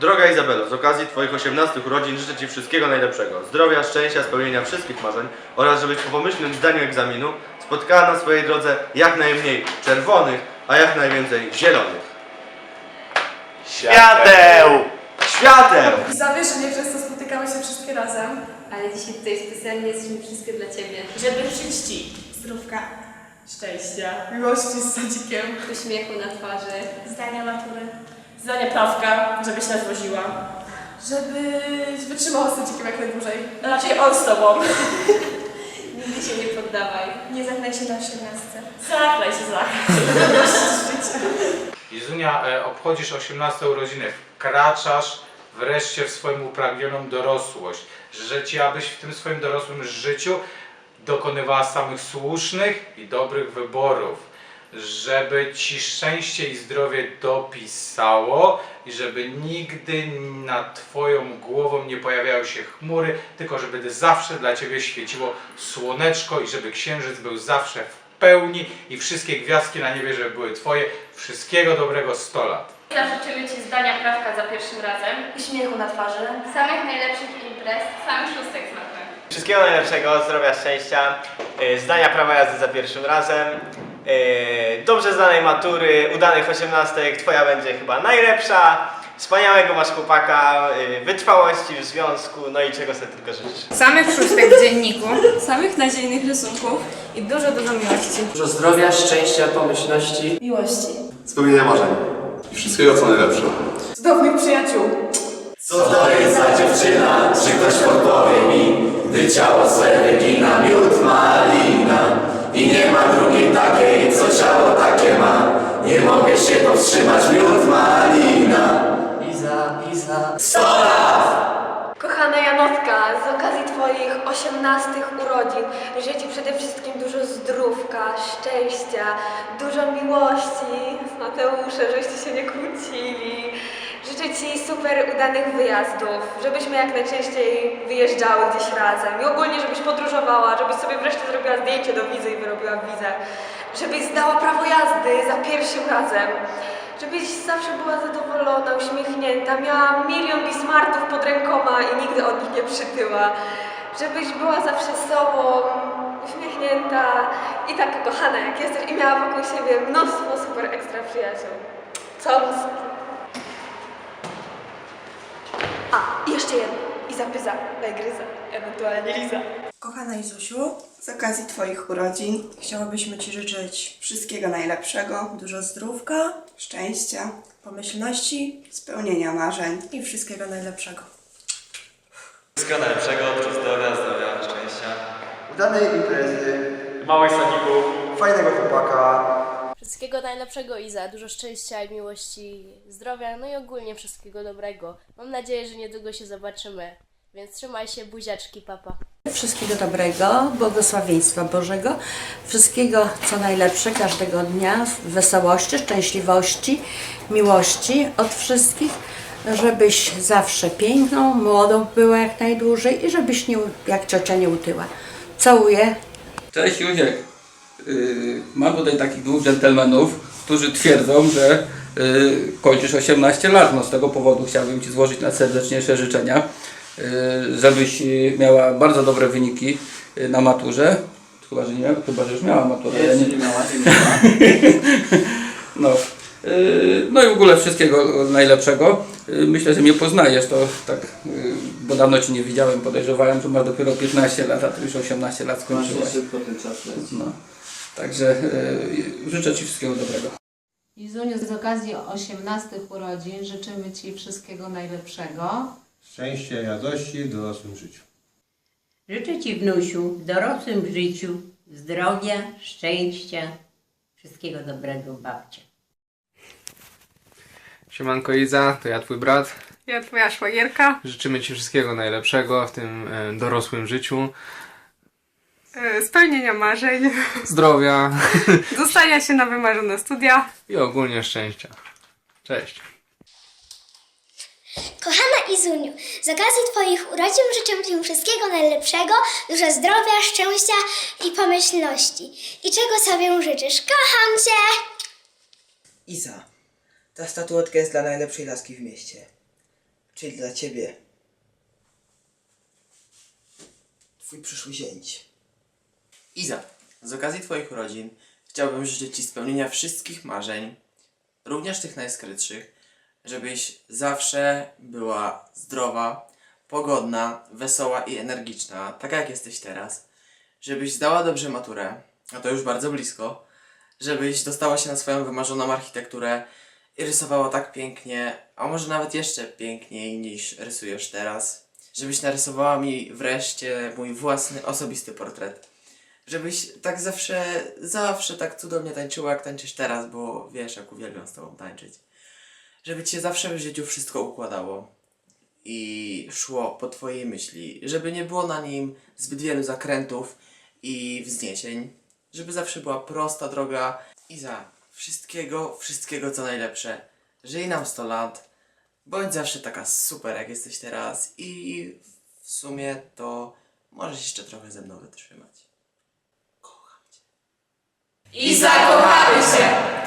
Droga Izabelo, z okazji Twoich 18 urodzin życzę Ci wszystkiego najlepszego. Zdrowia, szczęścia, spełnienia wszystkich marzeń oraz żebyś po pomyślnym zdaniu egzaminu spotkała na swojej drodze jak najmniej czerwonych, a jak najwięcej zielonych. Świateł! Świateł! I zawiesz, że nie często spotykamy się wszystkie razem. Ale dzisiaj tutaj specjalnie jesteśmy wszystkie dla Ciebie. Żeby życzyć Ci zdrówka, szczęścia, miłości z sadzikiem, Uśmiechu na twarzy. zdania matury, zdania prawka, żebyś nas woziła. Żebyś wytrzymała z sadzikiem jak najdłużej. Raczej on z Tobą. Nigdy się nie poddawaj. Nie zachnaj się na osiemnastce. Zachnaj się, zachnaj. Jezunia, e, obchodzisz 18 urodziny, wkraczasz wreszcie w swoją upragnioną dorosłość. Życzę Ci, abyś w tym swoim dorosłym życiu dokonywała samych słusznych i dobrych wyborów. Żeby Ci szczęście i zdrowie dopisało i żeby nigdy nad Twoją głową nie pojawiały się chmury, tylko żeby zawsze dla Ciebie świeciło słoneczko i żeby księżyc był zawsze w pełni i wszystkie gwiazdki na niebie, żeby były Twoje. Wszystkiego dobrego 100 lat. Życzymy Ci zdania prawka za pierwszym razem, Uśmiechu na twarzy. samych najlepszych imprez, samych szóstek z. Wszystkiego najlepszego, zdrowia, szczęścia, y, zdania prawa jazdy za pierwszym razem, dobrze zdanej matury, udanych osiemnastek, twoja będzie chyba najlepsza, wspaniałego masz chłopaka, y, wytrwałości w związku, no i czego sobie tylko życzysz. Samych szóstek w dzienniku, samych nadziejnych rysunków i dużo, dużo miłości. Dużo zdrowia, szczęścia, pomyślności. Miłości. Spełnienia marzeń. I wszystkiego co najlepsze. Cudownych przyjaciół. Co to jest za dziewczyna? Czy ktoś podpowie mi? Gdy ciało swe wygina miód malina I nie ma drugiej takiej, ciało takie ma Nie mogę się powstrzymać, miód malina Iza, Iza. Kochana Janotka, z okazji Twoich 18 urodzin życzę Ci przede wszystkim dużo zdrówka, szczęścia, dużo miłości z Mateuszem, żebyście się nie kłócili. Życzę Ci super udanych wyjazdów, żebyśmy jak najczęściej wyjeżdżały gdzieś razem i ogólnie żebyś podróżowała, żebyś sobie wreszcie zrobiła zdjęcie do wizy i wyrobiła wizę. Żebyś zdała prawo jazdy za pierwszym razem. Żebyś zawsze była zadowolona, uśmiechnięta, miała milion bismartów pod rękoma i nigdy od nich nie przytyła. Żebyś była zawsze sobą, uśmiechnięta i taka kochana jak jesteś i miała wokół siebie mnóstwo super ekstra przyjaciół. Całuski. A, i jeszcze jedno. Iza Pyza, Legryza, ewentualnie Liza. Kochana Izusiu, z okazji Twoich urodzin chciałabyśmy Ci życzyć wszystkiego najlepszego, dużo zdrówka, szczęścia, pomyślności, spełnienia marzeń i wszystkiego najlepszego. Wszystkiego najlepszego, dużo zdrowia, zdrowia, szczęścia. Udanej imprezy, Małych sadików. fajnego chłopaka, Wszystkiego najlepszego Iza, dużo szczęścia i miłości, zdrowia, no i ogólnie wszystkiego dobrego. Mam nadzieję, że niedługo się zobaczymy. Więc trzymaj się, buziaczki, papa. Wszystkiego dobrego, błogosławieństwa Bożego, wszystkiego co najlepsze każdego dnia, wesołości, szczęśliwości, miłości od wszystkich, żebyś zawsze piękną, młodą była jak najdłużej i żebyś nie, jak ciocia nie utyła. Całuję, Cześć Józiek. Yy, mam tutaj takich dwóch dżentelmenów, którzy twierdzą, że yy, kończysz 18 lat. No z tego powodu chciałbym Ci złożyć najserdeczniejsze życzenia, yy, żebyś miała bardzo dobre wyniki na maturze. Chyba, że nie miała, chyba, że już miała maturę. ja nie, miała, No. Yy, No i w ogóle wszystkiego najlepszego. Myślę, że mnie poznajesz, to tak, bo dawno Cię nie widziałem, podejrzewałem, że masz dopiero 15 lat, a Ty już 18 lat skończyłaś. No. Także yy, życzę Ci wszystkiego dobrego. Izuniu, z okazji 18 urodzin życzymy Ci wszystkiego najlepszego. szczęścia i radości w dorosłym życiu. Życzę Ci, wnusiu, w dorosłym życiu zdrowia, szczęścia, wszystkiego dobrego, babcia. Siemanko Iza, to ja twój brat. Ja Twoja szwagierka. Życzymy Ci wszystkiego najlepszego w tym e, dorosłym życiu. Spełnienia marzeń, Zdrowia dostania się na wymarzone studia. i ogólnie szczęścia. Cześć. Kochana Izuniu, z okazji Twoich urodzin życzę Ci wszystkiego najlepszego, dużo zdrowia, szczęścia i pomyślności. I czego sobie życzysz? Kocham Cię! Iza, ta statuetka jest dla najlepszej laski w mieście. Czyli dla ciebie. Twój przyszły zięć. Iza, z okazji Twoich urodzin chciałbym życzyć Ci spełnienia wszystkich marzeń, również tych najskrytszych, żebyś zawsze była zdrowa, pogodna, wesoła i energiczna, taka jak jesteś teraz, żebyś zdała dobrze maturę, a to już bardzo blisko, żebyś dostała się na swoją wymarzoną architekturę i rysowała tak pięknie, a może nawet jeszcze piękniej niż rysujesz teraz, żebyś narysowała mi wreszcie mój własny, osobisty portret. Żebyś tak zawsze, zawsze tak cudownie tańczyła, jak tańczysz teraz, bo wiesz, jak uwielbiam z tobą tańczyć. Żeby ci się zawsze w życiu wszystko układało i szło po twojej myśli, żeby nie było na nim zbyt wielu zakrętów i wzniesień, żeby zawsze była prosta droga i za wszystkiego, wszystkiego co najlepsze. Żyj nam 100 lat, bądź zawsze taka super, jak jesteś teraz i w sumie to możesz jeszcze trochę ze mną wytrzymać. I zakochamy się!